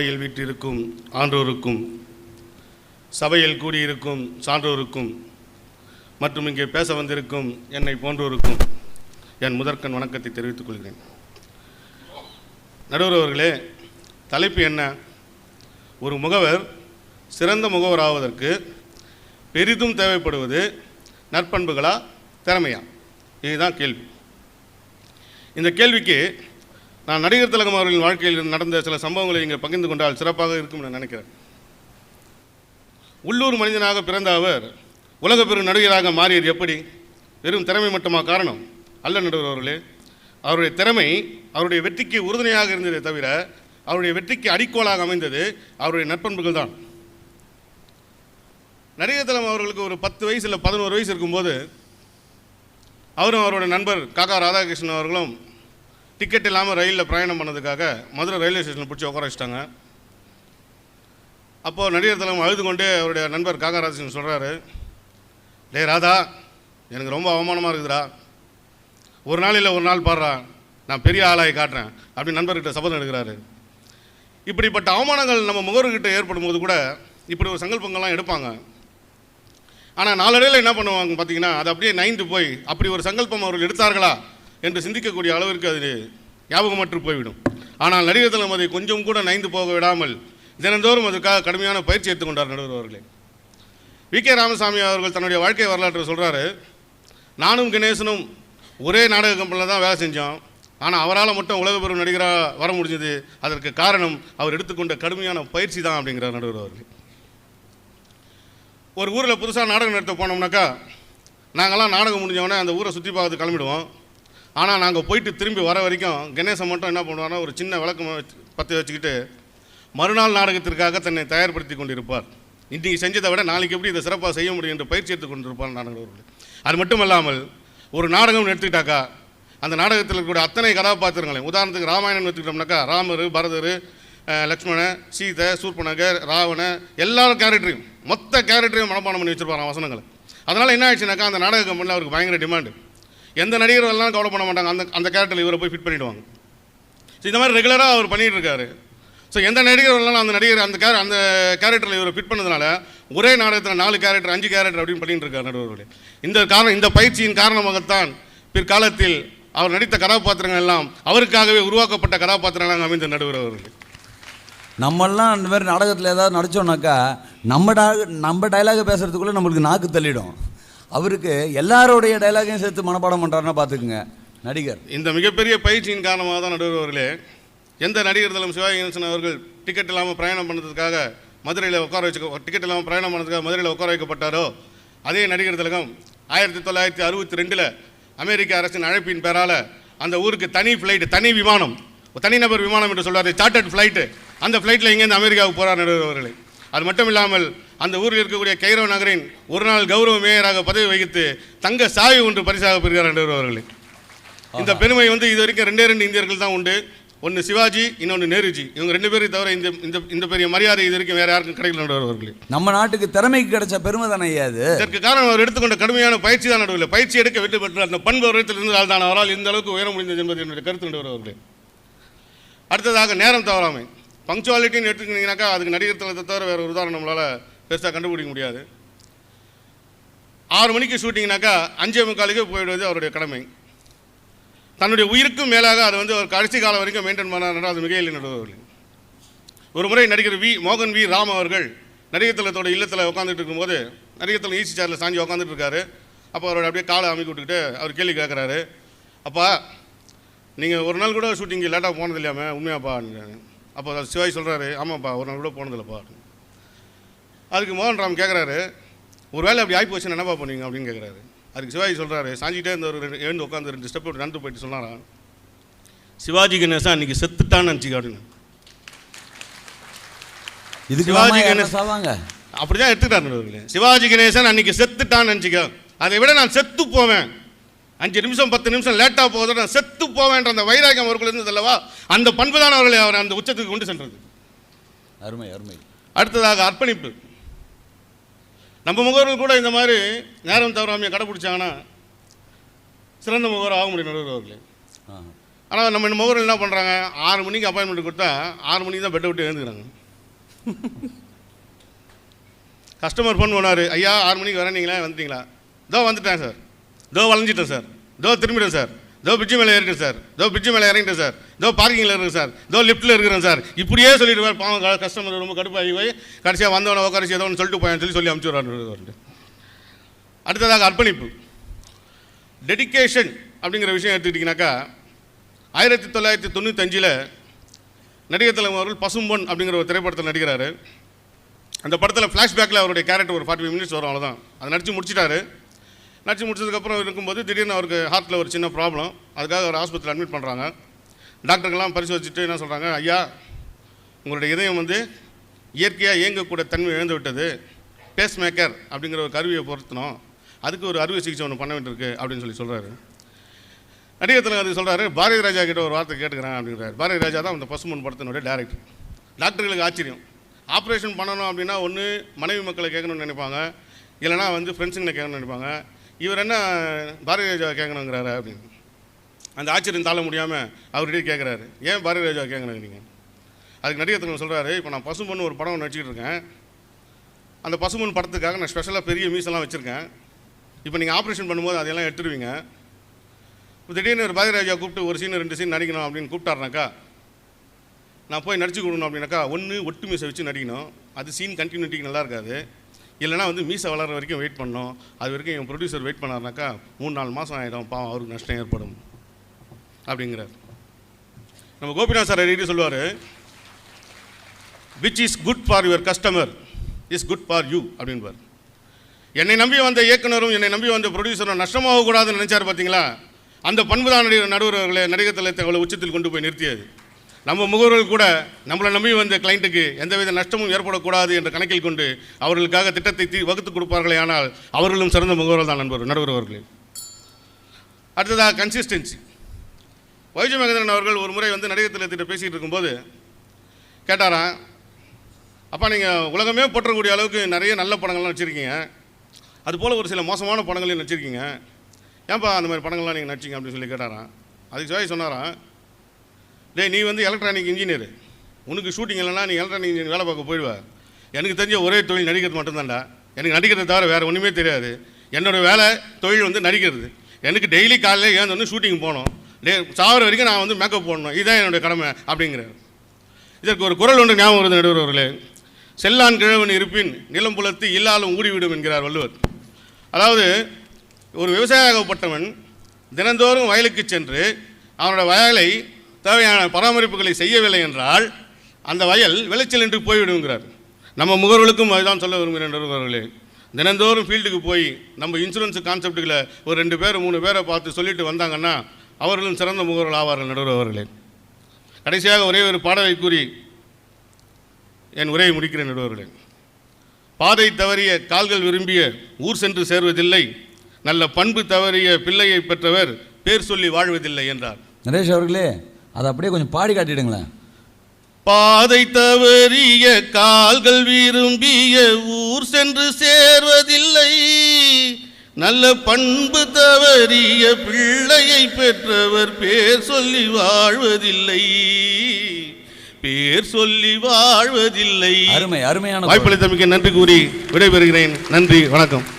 அவையில் வீற்றிருக்கும் ஆன்றோருக்கும் சபையில் கூடியிருக்கும் சான்றோருக்கும் மற்றும் இங்கே பேச வந்திருக்கும் என்னை போன்றோருக்கும் என் முதற்கண் வணக்கத்தை தெரிவித்துக் கொள்கிறேன். நடுவர் அவர்களே தலைப்பு என்ன? ஒரு முகவர் சிறந்த முகவராவதற்கு பெரிதும் தேவைப்படுவது நற்பண்புகளா திறமையா? இதுதான் கேள்வி. இந்த கேள்விக்கு நான் நடிகர் திலகம் அவர்களின் வாழ்க்கையில் நடந்த சில சம்பவங்களை இங்கே பகிர்ந்து கொண்டால் சிறப்பாக இருக்கும் என நினைக்கிறேன். உள்ளூர் மனிதனாக பிறந்த அவர் உலக பெரும் நடிகராக மாறியது எப்படி? வெறும் திறமை மட்டுமா காரணம்? அல்ல நடுவர் அவர்களே அவருடைய திறமை அவருடைய வெற்றிக்கு உறுதுணையாக இருந்ததே தவிர அவருடைய வெற்றிக்கு அடிக்கோலாக அமைந்தது அவருடைய நற்பண்புகள் தான். நடிகர் தலம் அவர்களுக்கு ஒரு பத்து வயசு இல்லை பதினோரு வயசு இருக்கும்போது அவரும் அவரோட நண்பர் காக்கா ராதாகிருஷ்ணன் அவர்களும் டிக்கெட் இல்லாமல் ரயிலில் பிரயாணம் பண்ணதுக்காக மதுரை ரயில்வே ஸ்டேஷனில் பிடிச்சி உட்கார வச்சிட்டாங்க. அப்போது நடிகர் திலகம் அழுது கொண்டே அவருடைய நண்பர் காகராஜன் சொல்கிறாரு டே ராதா எனக்கு ரொம்ப அவமானமாக இருக்குதுடா. ஒரு நாள் இல்லை ஒரு நாள் பாடுறா. நான் பெரிய ஆளாகி காட்டுறேன். அப்படின்னு நண்பர்கிட்ட சபதம் எடுக்கிறாரு. இப்படிப்பட்ட அவமானங்கள் நம்ம முகர்கிட்ட ஏற்படும் போது கூட இப்படி ஒரு சங்கல்பங்கள்லாம் எடுப்பாங்க. ஆனால் நாளடைவில் என்ன பண்ணுவாங்க பார்த்தீங்கன்னா அது அப்படியே நைந்து போய் அப்படி ஒரு சங்கல்பம் அவர்கள் எடுத்தார்களா? என்று சிந்திக்கக்கூடிய அளவிற்கு அது ஞாபகமற்று போய்விடும். ஆனால் நடிகர் தலம் அதை கொஞ்சம் கூட நைந்து போக விடாமல் தினந்தோறும் அதற்காக கடுமையான பயிற்சி எடுத்துக்கொண்டார் நடுவர் அவர்களே. வி. கே. ராமசாமி அவர்கள் தன்னுடைய வாழ்க்கை வரலாற்றை சொல்கிறாரு நானும் கணேசனும் ஒரே நாடக கம்பெனியில் தான் வேலை செஞ்சோம். ஆனால் அவரால் மட்டும் உலக பெரும் நடிகராக வர முடிஞ்சது. அதற்கு காரணம் அவர் எடுத்துக்கொண்ட கடுமையான பயிற்சி தான் அப்படிங்கிறார் நடுவர் அவர்கள். ஒரு ஊரில் புதுசாக நாடகம் நடத்த போனோம்னாக்கா நாங்கள்லாம் நாடகம் முடிஞ்சவொடனே அந்த ஊரை சுற்றி பார்த்து கிளம்பிடுவோம். ஆனால் நாங்கள் போயிட்டு திரும்பி வர வரைக்கும் கணேசன் மட்டும் என்ன பண்ணுவார்னா ஒரு சின்ன விளக்கம் வச்சு பற்றி வச்சுக்கிட்டு மறுநாள் நாடகத்திற்காக தன்னை தயார்படுத்தி கொண்டிருப்பார். இன்றைக்கி செஞ்சதை விட நாளைக்கு எப்படி இதை சிறப்பாக செய்ய முடியும் என்று பயிற்சி எடுத்து கொண்டிருப்பார் நாடகர்கள் அது மட்டும் இல்லாமல் ஒரு நாடகம்னு எடுத்துக்கிட்டாக்கா அந்த நாடகத்தில் இருக்கக்கூடிய அத்தனை கதாபாத்திரங்களையும் உதாரணத்துக்கு ராமாயணம் எடுத்துக்கிட்டோம்னாக்கா ராமர் பரதர் லக்ஷ்மண லக்ஷ்மணன் சீதை சூர்பனகர் ராவண எல்லா கேரக்டரையும் மொத்த கேரக்டரையும் மனப்பாடம் பண்ணி வச்சிருப்பாராம் வசனங்களை. அதனால் என்ன ஆயிடுச்சுனாக்கா அந்த நாடகம் கம்பெனியில் அவருக்கு பயங்கர டிமாண்டு எந்த நடிகர் எல்லாம் கவலை பண்ண மாட்டாங்க. அந்த அந்த கேரக்டரில் இவரை போய் ஃபிட் பண்ணிடுவாங்க. ஸோ இந்த மாதிரி ரெகுலராக அவர் பண்ணிட்டு இருக்காரு ஸோ எந்த நடிகர் வரலாம் அந்த நடிகர் அந்த கேர அந்த கேரக்டரில் இவர் ஃபிட் பண்ணதுனால ஒரே நாடகத்தில் நாலு கேரக்டர் அஞ்சு கேரக்டர் அப்படின்னு பண்ணிட்டு இருக்கார் நடுவர்களே. இந்த காரணம் இந்த பயிற்சியின் காரணமாகத்தான் பிற்காலத்தில் அவர் நடித்த கதாபாத்திரங்கள் எல்லாம் அவருக்காகவே உருவாக்கப்பட்ட கதாபாத்திரங்களாக அமைந்த நடுவர் அவர்கள். நம்மெல்லாம் இந்த மாதிரி நாடகத்தில் ஏதாவது நடித்தோம்னாக்கா நம்ம டா நம்ம டைலாக பேசுகிறதுக்குள்ளே நம்மளுக்கு நாக்கு தள்ளிடும். அவருக்கு எல்லாரோடைய டைலாகையும் சேர்த்து மனப்பாடம் பண்ணுறாருன்னா பார்த்துக்குங்க. நடிகர். இந்த மிகப்பெரிய பயிற்சியின் காரணமாக தான் நடுவர் அவர்களே எந்த நடிகர் தலம் சிவாஜி கணேசன் அவர்கள் டிக்கெட் இல்லாமல் பிரயாணம் பண்ணதுக்காக மதுரையில் உட்கார வச்சு டிக்கெட் இல்லாமல் பிரயாணம் பண்ணதுக்காக மதுரையில் உட்கார வைக்கப்பட்டாரோ? அதே நடிகர் திலகம் ஆயிரத்தி தொள்ளாயிரத்தி அறுபத்தி ரெண்டில் அமெரிக்க அரசின் அழைப்பின் பேரால் அந்த ஊருக்கு தனி ஃப்ளைட் தனி விமானம் தனிநபர் விமானம் என்று சொல்வார் சார்ட்டர்ட் ஃப்ளைட்டு அந்த ஃப்ளைட்டில் இங்கேருந்து அமெரிக்காவுக்கு போகிறார் நடுவர் அவர்களே அது மட்டும் இல்லாமல் அந்த ஊரில் இருக்கக்கூடிய கைரோ நகரின் ஒரு நாள் கௌரவ மேயராக பதவி வகித்து தங்க சாவி ஒன்று பரிசாக பெறுகிறார் நடுவர் அவர்களே. இந்த பெருமை வந்து இது வரைக்கும் ரெண்டே ரெண்டு இந்தியர்கள் தான் உண்டு. ஒன்று சிவாஜி இன்னொன்று நேருஜி. இவங்க ரெண்டு பேரும் தவிர இந்த இந்த இந்த பெரிய மரியாதை இது வரைக்கும் வேற யாருக்கும் கிடைக்கல நடுவர் அவர்களே. நம்ம நாட்டுக்கு திறமைக்கு கிடைச்ச பெருமை தானே ஐயா அது? இதற்கு காரணம் அவர் எடுத்துக்கொண்ட கடுமையான பயிற்சி தான் நடுவில். பயிற்சி எடுக்க வெற்றி பெற்ற அந்த பண்பு அவரத்தில் இருந்ததால் தான் அவரால் இந்த அளவுக்கு உயர முடிந்தது என்பது என்னுடைய கருத்து நடுவர் அவர்களே. அடுத்ததாக நேரம் தவறாமை. பங்க்சுவாலிட்டின்னு எடுத்துக்கிட்டிங்கனாக்கா அதுக்கு நடிகர் தளத்தை தவிர வேறு ஒரு உதாரணம் நம்மளால் பெருசாக கண்டுபிடிக்க முடியாது. ஆறு மணிக்கு ஷூட்டிங்னாக்கா அஞ்சே முக்காலுக்கு போயிடுவது அவருடைய கடமை. தன்னுடைய உயிருக்கும் மேலாக அதை வந்து அவர் கடைசி காலம் வரைக்கும் மெயின்டைன் பண்ணார் அது மிகையில் நடுவர்கள் ஒரு முறை நடிகர் வி மோகன் வி ராம் அவர்கள் நடிகர் தளத்தோட இல்லத்தில் உட்காந்துட்டு இருக்கும்போது நடிகர் தளம் ஈசி சேரில் சாஞ்சி உட்காந்துட்டு இருக்காரு. அப்போ அவரோட அப்படியே காலை அமைக்கி விட்டுக்கிட்டு அவர் கேள்வி கேட்குறாரு அப்பா நீங்கள் ஒரு நாள் கூட ஷூட்டிங் லேட்டாக போனது இல்லையாமே? உண்மையாப்பா? அப்போ சிவாஜி சொல்கிறாரு ஆமாப்பா ஒரு நாள் கூட போனதில்லைப்பா. அதுக்கு மோகன் ராம் கேட்குறாரு ஒரு வேளை அப்படி ஆகி போச்சுன்னா என்னப்பா பண்ணுவீங்க? அப்படின்னு கேட்குறாரு அதுக்கு சிவாஜி சொல்கிறாரு சாஞ்சிட்டே இருந்த ஒரு எழுந்து உட்காந்து ரெண்டு ஸ்டெப் நடந்து போயிட்டு சொன்னாராம் சிவாஜி கணேசன் அன்றைக்கி செத்துட்டான்னு நினச்சிக்க அப்படின்னு இதுக்கு சிவாஜி சிவாஜி கணேசன். சாவாங்க? அப்படிதான் எடுத்துக்கிட்டார் சிவாஜி கணேசன் அன்னைக்கு செத்துட்டான்னு நினச்சிக்க அதை விட நான் செத்து போவேன். அஞ்சு நிமிஷம் பத்து நிமிஷம் லேட்டாக போகுது நான் செத்து போவேன்ற அந்த வைராகியம் அவர்கள் இருந்தது அல்லவா? அந்த பண்பு தான் அவர்களை அவர் அந்த உச்சத்துக்கு கொண்டு சென்றது. அருமை அருமை. அடுத்ததாக அர்ப்பணிப்பு. நம்ம முகவர்கள் கூட இந்த மாதிரி நேரம் தவறாமையை கடைப்பிடிச்சாங்கன்னா சிறந்த முகவர் ஆக முடியும் நடுவர் அவர்களே. ஆ. ஆனால் நம்ம முகவர்கள் என்ன பண்ணுறாங்க ஆறு மணிக்கு அப்பாயின்மெண்ட் கொடுத்தா ஆறு மணிக்கு தான் பெட்டை விட்டு எழுந்துக்கிறாங்க. கஸ்டமர் ஃபோன் பண்ணார் ஐயா ஆறு மணிக்கு வரேன் நீங்களே வந்துட்டீங்களா? இதோ வந்துட்டேன் சார் தோ வளைஞ்சிட்டேன் சார். தோ திரும்பிட்டேன் சார். தோ பிரிட்ஜு மேலே இருக்கேன் சார். தோ பிரிட்ஜு மேலே இறங்கிட்டேன் சார். தோ பார்க்கிங்கில் இருக்கேன் சார். தோ லிஃப்ட்டில் இருக்கிறேன் சார். இப்படியே சொல்லிட்டு பாவம் கஸ்டமர் ரொம்ப கடுப்பாகி போய் கடைசியாக வந்தவனை உட்காரிச்சு ஏதோ ஒன்று சொல்லிட்டு போயான்னு சொல்லி சொல்லி அனுப்பிச்சுடுறாரு அடுத்ததாக அர்ப்பணிப்பு. டெடிகேஷன் அப்படிங்கிற விஷயம் எடுத்துக்கிட்டிங்கனாக்கா ஆயிரத்தி தொள்ளாயிரத்தி தொண்ணூத்தஞ்சில் நடிகர் தலைவர் அவர்கள் பசும்பொன் அப்படிங்கிற ஒரு திரைப்படத்தில் நடிக்கிறாரு. அந்த படத்தில் ஃப்ளாஷ்பேக்கில் அவருடைய கேரக்டர் ஒரு ஃபார்ட்டி ஃபைவ் மினிட்ஸ் வரும் அவ்வளோதான் அதை நடித்து முடிச்சிட்டாரு. நச்சு முடிச்சதுக்கப்புறம் இருக்கும்போது திடீர்னு அவருக்கு ஹார்ட்டில் ஒரு சின்ன ப்ராப்ளம் அதுக்காக அவர் ஆஸ்பத்திரியில் அட்மிட் பண்ணுறாங்க டாக்டருக்கெல்லாம் பரிசோதிச்சுட்டு என்ன சொல்கிறாங்க ஐயா உங்களுடைய இதயம் வந்து இயற்கையாக இயங்கக்கூடிய தன்மை இழந்து விட்டது. பேஸ் மேக்கர் அப்படிங்கிற ஒரு கருவியை பொருத்தணும். அதுக்கு ஒரு அறுவை சிகிச்சை ஒன்று பண்ண வேண்டியிருக்கு அப்படின்னு சொல்லி சொல்கிறாரு நடிகர் தலைவர் சொல்கிறாரு பாரதி ராஜா கிட்ட ஒரு வார்த்தை கேட்டுக்கிறேன் அப்படிங்கிறார். பாரதி ராஜா தான் அந்த பசுமன் படத்தினுடைய டேரக்டர் டாக்டர்களுக்கு ஆச்சரியம். ஆப்ரேஷன் பண்ணணும் அப்படின்னா ஒன்று மனைவி மக்களை கேட்கணும்னு நினைப்பாங்க. இல்லைனா வந்து ஃப்ரெண்ட்ஸுங்களை கேட்கணும்னு நினைப்பாங்க. இவர் என்ன பாரதி ராஜா கேட்கணுங்கிறாரு அப்படின்னு. அந்த ஆச்சரியம் தாழ முடியாமல் அவர்கிட்ட கேட்குறாரு. ஏன் பாரதி ராஜா கேட்கணுங்க நீங்கள் அதுக்கு நடிகர் சொல்கிறாரு இப்போ நான் பசும்பொன்னு ஒரு படம் ஒன்று நடிச்சிட்டு இருக்கேன். அந்த பசுமன் படத்துக்காக நான் ஸ்பெஷலாக பெரிய மீசெல்லாம் வச்சுருக்கேன். இப்போ நீங்கள் ஆப்ரேஷன் பண்ணும்போது அதெல்லாம் எடுத்துருவீங்க. இப்போ திடீர்னு ஒரு பாரதிராஜா கூப்பிட்டு ஒரு சீன் ரெண்டு சீன் நடிக்கணும் அப்படின்னு கூப்பிட்டாருனாக்கா நான் போய் நடிச்சு கொடுக்கணும் அப்படின்னாக்கா ஒன்று ஒட்டு மீசை வச்சு நடிக்கணும். அது சீன் கண்டினியூட்டிக்கு நல்லா இருக்காது. இல்லைனா வந்து மீசை வளர்கிற வரைக்கும் வெயிட் பண்ணோம் அது வரைக்கும் என் ப்ரொடியூசர் வெயிட் பண்ணார்னாக்கா மூணு நாலு மாதம் ஆகிடும் பாவம் அவருக்கு நஷ்டம் ஏற்படும். அப்படிங்கிறார். நம்ம கோபிநாத் சார் அடிக்கடி சொல்லுவார் which is good for your customer is good for you அப்படின்பார். என்னை நம்பி வந்த இயக்குனரும் என்னை நம்பி வந்த ப்ரொடியூசரும் நஷ்டமாக கூடாதுன்னு பார்த்தீங்களா அந்த பண்புதான் நடிகர் நடுவர் நடிகர் தளத்தை அவ்வளோ உச்சத்தில் கொண்டு போய் நிறுத்தியது. நம்ம முகவர்கள் கூட நம்மளை நம்பி வந்த கிளைண்ட்டுக்கு எந்தவித நஷ்டமும் ஏற்படக்கூடாது என்ற கணக்கில் கொண்டு அவர்களுக்காக திட்டத்தை தீ வகுத்து கொடுப்பார்களே ஆனால் அவர்களும் சிறந்த முகவர்கள் தான் நண்பர் நடுவர் அவர்களே. அடுத்ததாக கன்சிஸ்டன்சி வைஜ மகேந்திரன் அவர்கள் ஒரு முறை வந்து நடிகர் தளத்திட்ட பேசிகிட்டு இருக்கும்போது கேட்டாராம் அப்பா நீங்கள் உலகமே போற்றக்கூடிய அளவுக்கு நிறைய நல்ல படங்கள்லாம் வச்சுருக்கீங்க அதுபோல் ஒரு சில மோசமான படங்களையும் நடிச்சிருக்கீங்க. ஏன்பா அந்த மாதிரி படங்கள்லாம் நீங்கள் நடிச்சிங்க? அப்படின்னு சொல்லி கேட்டாராம். அதுக்கு சிவாஜி சொன்னாராம் டேய் நீ வந்து எலக்ட்ரானிக் இன்ஜினியர் உனக்கு ஷூட்டிங் இல்லைன்னா நீ எலக்ட்ரானிக் இன்ஜினியர் வேலை பார்க்க போயிடுவ. எனக்கு தெரிஞ்ச ஒரே தொழில் நடிக்கிறது மட்டும்தான்டா. எனக்கு நடிக்கிறத தவிர வேறு ஒன்றுமே தெரியாது. என்னோடய வேலை தொழில் வந்து நடிக்கிறது. எனக்கு டெய்லி காலையில் ஏந்தோன்னு ஷூட்டிங் போகணும். டே சாவர வரைக்கும் நான் வந்து மேக்கப் போடணும். இதுதான் என்னுடைய கடமை அப்படிங்கிறார். இதற்கு ஒரு குரல் ஒன்று ஞாபகம் வருது நடுவர் செல்லான் கிழவன் இருப்பின் நிலம் புலத்து இல்லாலும் ஊடிவிடும் என்கிறார் வள்ளுவர். அதாவது ஒரு விவசாயப்பட்டவன் தினந்தோறும் வயலுக்கு சென்று அவனோட வயலை தேவையான பராமரிப்புகளை செய்யவில்லை என்றால் அந்த வயல் விளைச்சல் என்று போய்விடுங்கிறார். நம்ம முகவர்களுக்கும் அதுதான் சொல்ல விரும்புகிறேன் நடுவர்களே தினந்தோறும் ஃபீல்டுக்கு போய் நம்ம இன்சூரன்ஸ் கான்செப்டுகளை ஒரு ரெண்டு பேர் மூணு பேரை பார்த்து சொல்லிட்டு வந்தாங்கன்னா அவர்களும் சிறந்த முகவர்கள் ஆவார்கள் நடுவர் அவர்களே. கடைசியாக ஒரே ஒரு பாடலை கூறி என் உரையை முடிக்கிறேன் நடுவர்களே பாதை தவறிய கால்கள் விரும்பிய ஊர் சென்று சேர்வதில்லை நல்ல பண்பு தவறிய பிள்ளையை பெற்றவர் பேர் சொல்லி வாழ்வதில்லை என்றார். நரேஷ் அவர்களே அதை அப்படியே கொஞ்சம் பாடி காட்டிடுங்களேன். பாதை தவறிய கால்கள் விரும்பிய ஊர் சென்று சேர்வதில்லை. நல்ல பண்பு தவறிய பிள்ளையை பெற்றவர் பேர் சொல்லி வாழ்வதில்லை. பேர் சொல்லி வாழ்வதில்லை. அருமை அருமையான. வாய்ப்பளித்தமைக்கு நன்றி கூறி விடைபெறுகிறேன். நன்றி வணக்கம்.